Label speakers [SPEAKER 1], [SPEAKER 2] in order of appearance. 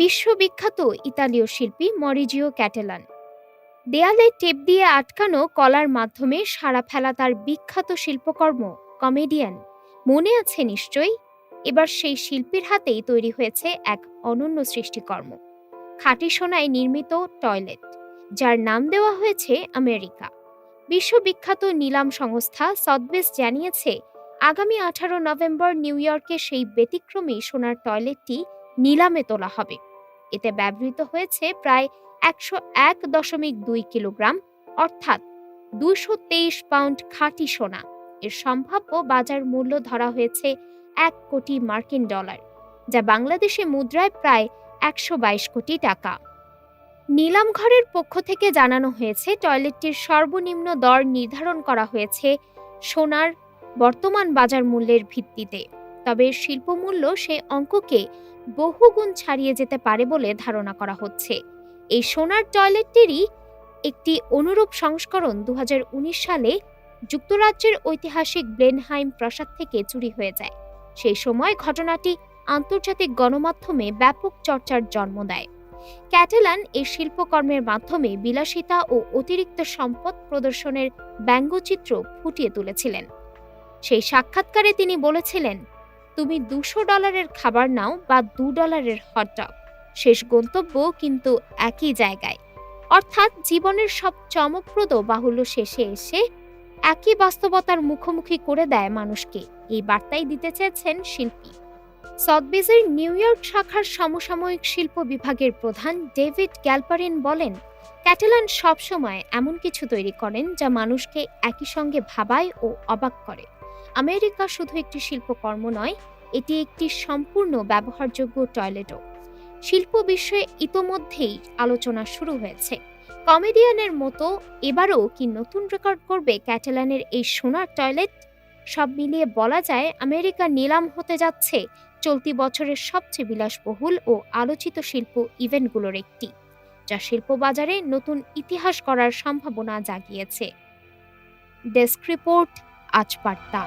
[SPEAKER 1] বিশ্ববিখ্যাত ইতালীয় শিল্পী মরিজিও ক্যাটেলান। দেয়ালে টেপ দিয়ে আটকানো কলার মাধ্যমে সারা ফেলা তার বিখ্যাত শিল্পকর্ম, কমেডিয়ান। মনে আছে নিশ্চয়ই? এবার সেই শিল্পীর হাতেই তৈরি হয়েছে এক অনন্য সৃষ্টিকর্ম। খাঁটি সোনায় নির্মিত টয়লেট, যার নাম দেওয়া হয়েছে আমেরিকা। বিশ্ববিখ্যাত নিলাম সংস্থা সদবেস জানিয়েছে, আগামী আঠারো নভেম্বর নিউ ইয়র্কে সেই ব্যতিক্রমী সোনার টয়লেটটি নিলামে তোলা হবে। এতে ব্যবহৃত হয়েছে প্রায় একশো এক দশমিক দুই কিলোগ্রাম, অর্থাৎ দুশো তেইশ পাউন্ড খাঁটি সোনা। এর সম্ভাব্য বাজার মূল্য ধরা হয়েছে এক কোটি মার্কিন ডলার, যা বাংলাদেশে মুদ্রায় প্রায় একশো বাইশ কোটি টাকা। নিলাম ঘরের পক্ষ থেকে জানানো হয়েছে, টয়লেটটির সর্বনিম্ন দর নির্ধারণ করা হয়েছে সোনার বর্তমান বাজার মূল্যের ভিত্তিতে। তবে শিল্পমূল্য সেই অঙ্ককে বহুগুণ ছাড়িয়ে যেতে পারে বলে ধারণা করা হচ্ছে। এই সোনার টয়লেটটিরই একটি অনুরূপ সংস্করণ দু হাজার উনিশ সালে যুক্তরাজ্যের ঐতিহাসিক ব্লেনহাইম প্রাসাদ থেকে চুরি হয়ে যায়। সেই সময় ঘটনাটি আন্তর্জাতিক গণমাধ্যমে ব্যাপক চর্চার জন্ম দেয়। ক্যাটেলান এই শিল্পকর্মের মাধ্যমে বিলাসিতা ও অতিরিক্ত সম্পদ প্রদর্শনের ব্যঙ্গচিত্র ফুটিয়ে তুলেছিলেন। সেই সাক্ষাৎকারে তিনি বলেছিলেন তুমি দুশো ডলারের খাবার নাও বা দু ডলারের হটডগ শেষ গন্তব্য কিন্তু একই জায়গায়। অর্থাৎ জীবনের সব চমকপ্রদ বাহুল্য শেষে এসে একই বাস্তবতার মুখোমুখি করে দেয় মানুষকে, এই বার্তাই দিতে চেয়েছেন শিল্পী। সদবিজের নিউ ইয়র্ক শাখার সমসাময়িক শিল্প বিভাগের প্রধান ডেভিড গ্যালপারিন বলেন, ক্যাটেলান সবসময় এমন কিছু তৈরি করেন যা মানুষকে একই সঙ্গে ভাবায় ও অবাক করে। আমেরিকা শুধু একটি শিল্পকর্ম নয়, এটি একটি সম্পূর্ণ ব্যবহারযোগ্য টয়লেটও। শিল্প বিষয়ে ইতোমধ্যেই আলোচনা শুরু হয়েছে। কমেডিয়ানের মতো এবারও কি নতুন রেকর্ড করবে ক্যাটেলানের এই সোনার টয়লেট? সব মিলিয়ে বলা যায়, আমেরিকা নিলাম হতে যাচ্ছে চলতি বছরের সবচেয়ে বিলাসবহুল ও আলোচিত শিল্প ইভেন্টগুলোর একটি, যা শিল্প বাজারে নতুন ইতিহাস করার সম্ভাবনা জাগিয়েছে। ডেস্ক রিপোর্ট आज पाडटा